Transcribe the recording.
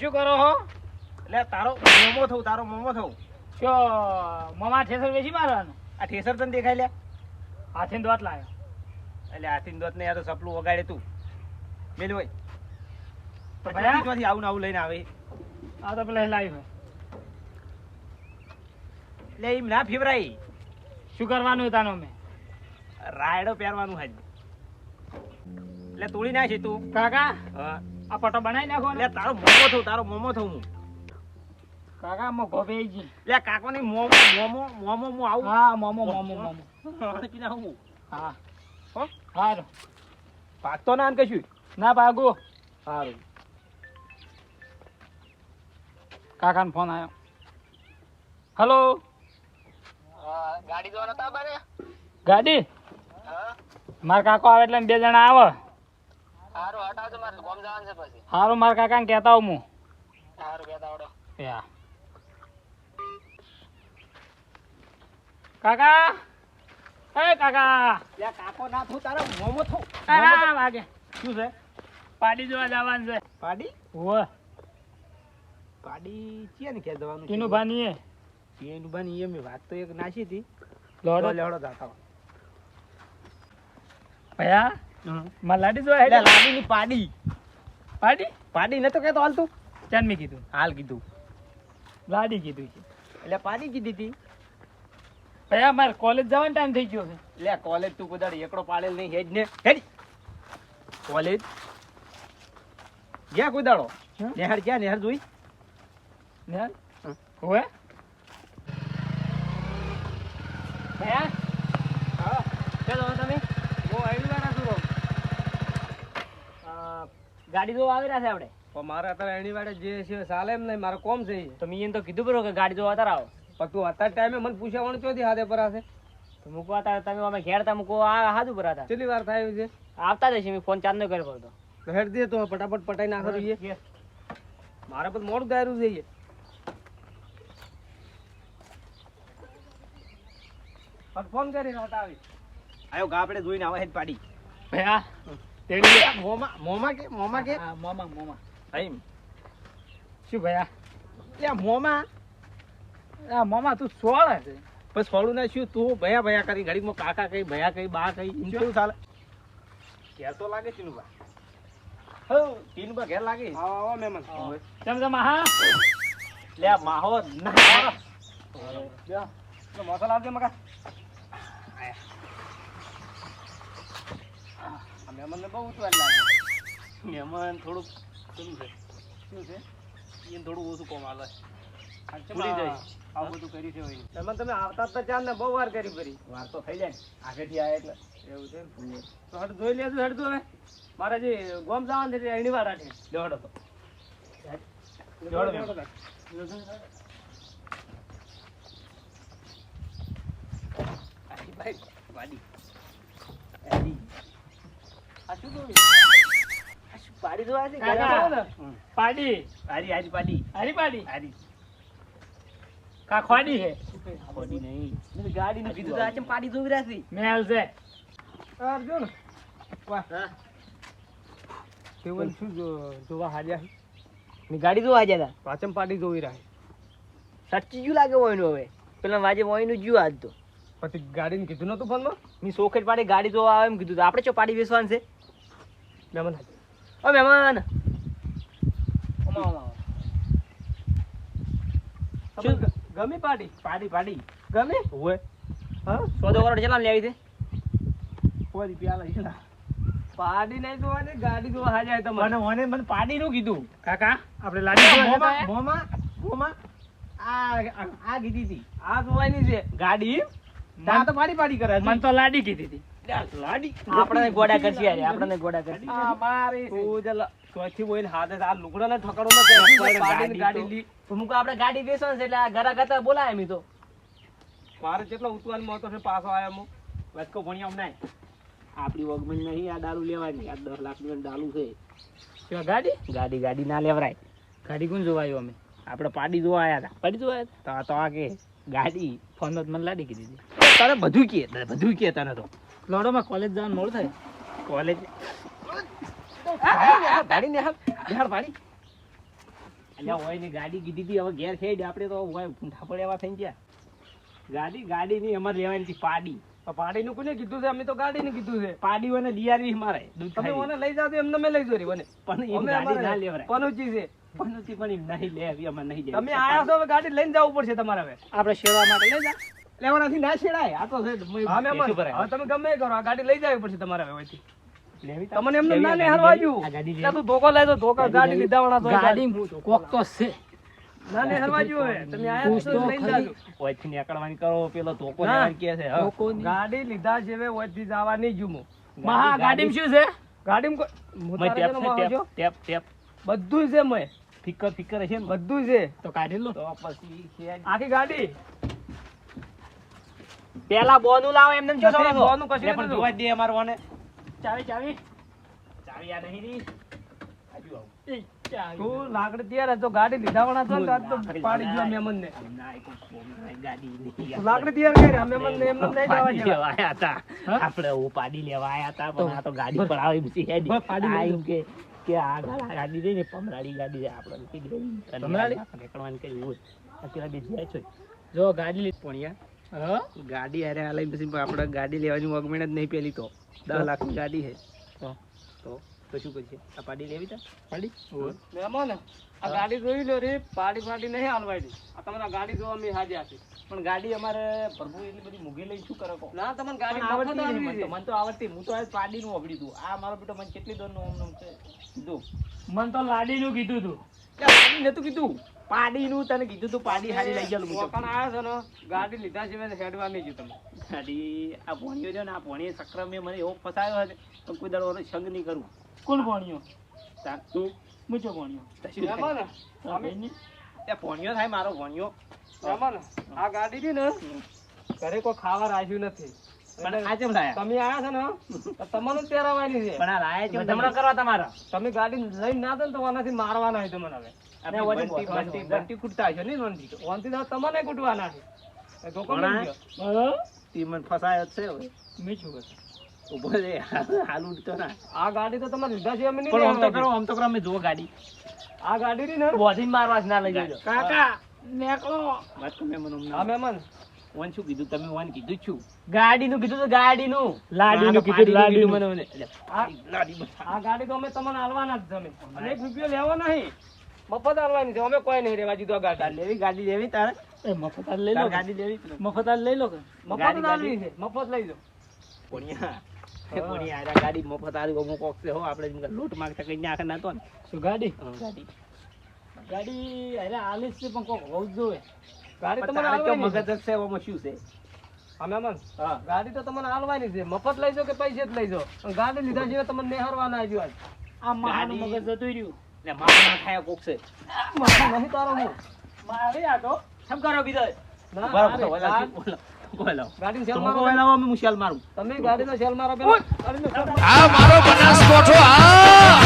શું કરો હો? એટલે તારો મોમો થવું તારો મોમો થવું શું મમા ઠેસર વેચી મારવાનું? આ ઠેસર તને દેખાય લે. હાથી દોત લાવ્યો એટલે હાથી દોત ને યાર તો સપલું વગાડે તું. મેલું હોય. તો આવું આવું લઈને આવે. આ તો પેલા લાવ્યો એટલે એમ ના ફેવરાય. શું કરવાનું તાનો મેં? રાયડો પહેરવાનું હજ. એટલે તોડી નાખી તું. કાકા? હા. આ પટો બનાવી નાખો એટલે તારો મોમો થઉં તારો મોમો થઉં હું. કાકા મો ગોભેજી લે કાકો ની મોમો મોમો મોમો મો આવું. હા મોમો મોમો મોમો. પીને આવું હા. હો. હારો. ભાગતો ના ને કશું? ના ભાગો. હારું. કાકાનો ફોન આવ્યો હલો? ગાડી ગાડી? હા. મારા કાકો આવે એટલે બે જણા આવે. સારું હટાવજો મારે ગોમ જવાનું છે પછી. હારું મારા કાકાને કહેતા હું. હારું કહેતા આવડો. યા. કાકા! એ કાકા! એટલે કાકો ના થું તારા મોમો થવું આ વાગે. શું છે? પાડી જોવા જવાનું છે. પાડી? હોવે. પાડી છે ને કે જવાનું ટીનું ભાની એ. ટીનુ ભાની એ મે વાત તો એક નાસી હતી. લોડો. લેવડો જાતા. ભયા? માં લાડી જોવા એટલે લાડી લાડીની પાડી. પાડી? પાડી નતો કેતો હાલ તું. ચાન મેં કીધું. હાલ કીધું. લાડી કીધું છે. એટલે પાડી કીધી હતી ભયા મારે કોલેજ જવાનો ટાઈમ થઈ ગયો છે. એટલે કોલેજ તું કદાડ એકડો પાડેલ નહીં હેજ ને. હેજ કોલેજ ગયા કુદાડો? નેહર ગયા નેહર જોઈ? ને હોય ભયા? હા. ચાલો તમે. હું આવી છું. ગાડી જોવા આવી રહ્યા છે આપણે? પણ મારે અત્યારે એની વાડે જે છે ચાલે એમ નહીં મારે કોમ છે તો મેં એને તો કીધું બરો કે ગાડી જોવા અત્યારે આવો. પણ તું અત્યારે ટાઈમે મને પૂછ્યા ચોથી હાથે પર હશે તો મૂકવા તાર તમે અમે ઘેરતા મૂકો આ હાજુ પર હતા. કેટલી વાર થાય છે? આવતા જ મેં ફોન ચાંદ નો કર્યો પડતો હેડ દે તો ફટાફટ પટાઈ નાખો જોઈએ. મારે પણ મોડું ગાયરું છે ફોન કરી નહોતા આવી. આયો ગા આપણે જોઈને આવે હેડ પાડી ભયા તેડી. મોમાં મોમાં કે મોમાં કે? હા, મોમાં મોમાં. એમ. શું ભયા એટલે મોમાં? આ મોમાં તું સોળ હશે બસ ફળું ના શું તું ભયા ભયા કરી ઘડીમાં કાકા કઈ ભયા કઈ બા કઈ એમ કેવું ચાલે? ઘેર તો લાગે ટીનુબા હો ટીનુબા ઘેર લાગે આવો આવો મહેમાન તેમ તેમ હા લે આ માહો ના મસાલા આપજે મકા મહેમાનને બહુ ઉતવાર લાગે. મહેમાન થોડુંક શું છે? શું છે? એને થોડું ઓછું કોમ હાલે. ભૂલી જાય? આવું બધું કરી છે હોય? મહેમાન તમે આવતા તો ચાર ને બહુ વાર કરી ફરી વાર તો થઈ જાય. ને આગળથી આવે એટલે. એવું છે ને તો હટ જોઈ લેજો હટ તો હવે. મારે જે ગોમ જવાનું છે એની વાર આઠે દોડો તો. દોડો ભાઈ વાડી પાડી જોવા છે? કાકા. ઘરે આવો ને. હમ. પાડી. હારી હારી પાડી. હારી પાડી? હારી. કા ખોડી હે? પાડી નહીં. મેં તો તો આ ચમ પાડી જોવી રાખી મેલ છે અર્જુન વાહ. તેવન શું જોવા હાલ્યા છે? ગાડી જોવા ગયા હતા પાચમ પાડી જોવી રાખી સાચી જુ લાગે વોયનું હવે? પેલા વાજે વોયનું જુ આજ તો. પછી ગાડીને કીધું નતું ફોનમાં મેં સોખેટ પાડી ગાડી જોવા આવે એમ કીધું તો. આપણે ચો પાડી બેસવાનું છે? મહેમાન ઓ મહેમાન. ગમી પાડી? પાડી પાડી. ગમી? હોય હા? સોદો કરોડ ચેલા લેવી છે કોઈ પ્યાલા ઈલા પાડી નહીં જોવાની ગાડી જોવા હાજર તો મને મને મને પાડી નું કીધું. કાકા? આપણે લાડી મોમાં? મોમાં મોમાં. આ આ- કીધી હતી. આ જોવાની છે. ગાડી? તા તો પાડી પાડી કરે મને તો લાડી કીધી હતી. આપણને ગોડા કરશે યાર આપણને ગોડા કરશે. આ મારી તું કોથી બોઈને હાથે આ લુગડા ને ઠકડો ને ગાડી ગાડી લી. મુકો આપણે ગાડી બેસો ને એટલે આ ઘરા ઘતા બોલાય મી તો. મારે જેટલો ઉતવાનમાં હતો છે પાછો આયા મો વેસકો ભણ્યો હમ નહીં આપણી વગમણ નહીં આ દારૂ લેવાની. આ દસ લાખનું દારૂ છે. શું ગાડી? ગાડી ગાડી ના લેવરાય. ગાડી કોણ જોવા આવ્યો અમે? આપણે પાડી જોવા આયા હતા. પાડી જોવા આયા તો આ તો આ કે ગાડી. ફોનમાં મને લાડી કીધી તારે બધું કે બધું કે તને તો. લોડોમાં કોલેજ જવાનું મોડું થાય. કોલેજ ને હાલ અલ્યા હોયની ગાડી કીધી હતી હવે ઘેર ખેડ આપણે તો હોય પૂંઠા એવા થઈ ગયા. ગાડી ગાડી ની અમારે લેવાની હતી પાડી. પાડીનું કોને કીધું છે? અમે તો ગાડીને કીધું છે. પાડી હોય ને મારે તમે. લઈ જાવ એમને મેં લઈ જોરી પણ એમ ગાડી ના લેવરાય. પનોચી છે. પનુચી પણ એમ નહીં લે આવી અમે નહીં તમે આયા છો હવે ગાડી લઈને જવું પડશે તમારે હવે. આપણે શેરવા માટે લઈ જા. લેવાનાથી ના છેડાય આ તો છે મેં હા મેં હવે તમે ગમે કરો આ ગાડી લઈ જવી પડશે તમારે હવે અહીંથી. તમને એમને ના ને. લેવી? આ ગાડી ત્યાં તું ધોકો ધોકો ગાડી લીધા તો ગાડી કોક તો છે ના નિહાળવા જ્યું હવે. તમે આયા તો તો જાજો. ઓયથી નીકળવાની કરો પેલો ધોકો ના. કે છે ગાડી લીધા છે હવે ઓયથી જવા નહીં મહા ગાડીમાં શું છે ગાડીમાં કોઈ- હું મેં તારા ટેપ જેનો છે, માણસ છું. Tape, tape, tape. બધું છે મેં ફિકર ફિકર હશે બધું છે તો કાઢી લો તો પછી આખી ગાડી પેલા બોનું લાવો એમને જો બોનું કશું પણ જોવા દે અમાર વાને. ચાવી ચાવી ચાવી આ નહીં રી. આજુ આવું. તું લાકડી તૈયાર હતો ગાડી લીધા વાળા તો આજ તો પાડી ગયો લાય. મહેમાનને. ના, એ કોઈ કોમ નહીં, ગાડી નહીં. તું લાકડી તૈયાર કરી આ મહેમાનને એમને નહીં જવા પાડી દેવા. લેવા આયા હતા. આપણે હું પાડી લેવા આયા હતા પણ આ તો ગાડી પર આવી હેડી. પાડી કે કે આ ગાડી ને ગાડી આપણે નીકળવાનું હોય. છે. જો ગાડી લીધી પણ ગાડી અરે આ પછી આપણે ગાડી લેવાની વગમેણ જ નહીં પેલી તો. દસ લાખની ગાડી છે. તો? તો તો શું કરશે આ પાડી લેવી તા ગાડી મહેમાન આ ગાડી જોઈ લો રે પાડી પાડી નહીં હાલવાડી આ તમારા ગાડી જોવા મેં હાજર આપી પણ ગાડી અમારે પ્રભુ એટલી બધી મૂકી લઈ શું કરો ના તમને ગાડી આવડતી નહીં મને તો. તો આવડતી. હું તો આ પાડી નું વગડી દઉં. આ મારો બેટો મને કેટલી દોરનું ઓમ નોમ છે? કીધું મને તો લાડી નું કીધું તું. કે પાડી નતું કીધું. પાડીનું તને કીધું તું પાડી હારી લઈ ગયેલું વોકાણ આવ્યો છે ને ગાડી લીધા છે હેડવા નહીં ગયું તમે ગાડી આ ભોણીઓ છે ને આ ભોણીએ સક્રમ મેં મને એવો ફસાયો છે તો કોઈ દાડો સંગ નહીં કરું. કોણ ભણ્યો? તું મૂચો ભણ્યો? એ ભોણીઓ થાય મારો ભોણીઓ મહેમાન આ ગાડી ને ઘરે કોઈ ખાવા રાખ્યું નથી. પણ આ ચેમ લાયા? તમે આયા છો ને તમને જ પહેરાવાની છે. પણ આ લાયા ચેમ ધમણા કરવા તમારા? તમે ગાડી લઈને ના દો ને તો આનાથી મારવાના હોય તમને હવે. આપણે ને વળી બંટી- બંટી- બંટી- બંટી કૂટતા હશો ને બંટી તો? તો તમને કૂટવાના છે. એ ધોકો પણ લઈ આ- ગયો. હા? ઈ મને ફસાયો છે હવે. મીઠું કર ઊભો રે હાલ ઉડતો ના. આ ગાડી તો તમારે લીધા છે અમે નહીં પણ આમ તો કરો આમ તો કરો અમે જુઓ ગાડી. આ ગાડી રહી ને? બોધી મારવા જ ના લઈ જજો. કાકા નેકળો. વાત તમે મને હમણાં- હા મહેમાન ઓન શું કીધું? તમે ઓન કીધું છું. ગાડીનું કીધું તો ગાડીનું. લાડીનું કીધું લાડીનું મને. આ ગાડી તો અમે તમને આલવાના જ અને એક રૂપિયો લેવો નહીં. મફત આલવાની છે. અમે કોઈ નહીં રેવા દીધું આ ગાડી. લેવી ગાડી લેવી તારે? એ મફત લઈ લો ગાડી લેવી મફત લઈ લો મફત ગાડી- છે. મફત લઈ લો. હારે ગાડી મફત આલી અમુક વખતે હો આપણે જેમ લોટ માંગતા કઈ નાખે ના તો ને. શું ગાડી? ગાડી ગાડી અરે આલીસ છે પણ કોક હોવું જ જોઈએ. ગાડી તમારે તારે મગજ જ છે એમાં શું છે? અમે મન હા. ગાડી તો તમને હાલવાની છે. મફત લઈ જાઓ કે પૈસે જ લઈ જાઓ? ગાડી લીધા છે તમને નેહરવાના આવજો આજ આ મારું મગજ જતું રહ્યું. એટલે માર ના થાય કોક છે. મારે નહીં તારો હું મારે આ તો. સમ કરો બીજો? ના, બરાબર, અરે, ઓલા ગા- શું- ઓલા- ઓલા. ગાડીનો તો શેલ મૂકો મારો પેલા. મારો. આ મારો બનાસકોઠો આ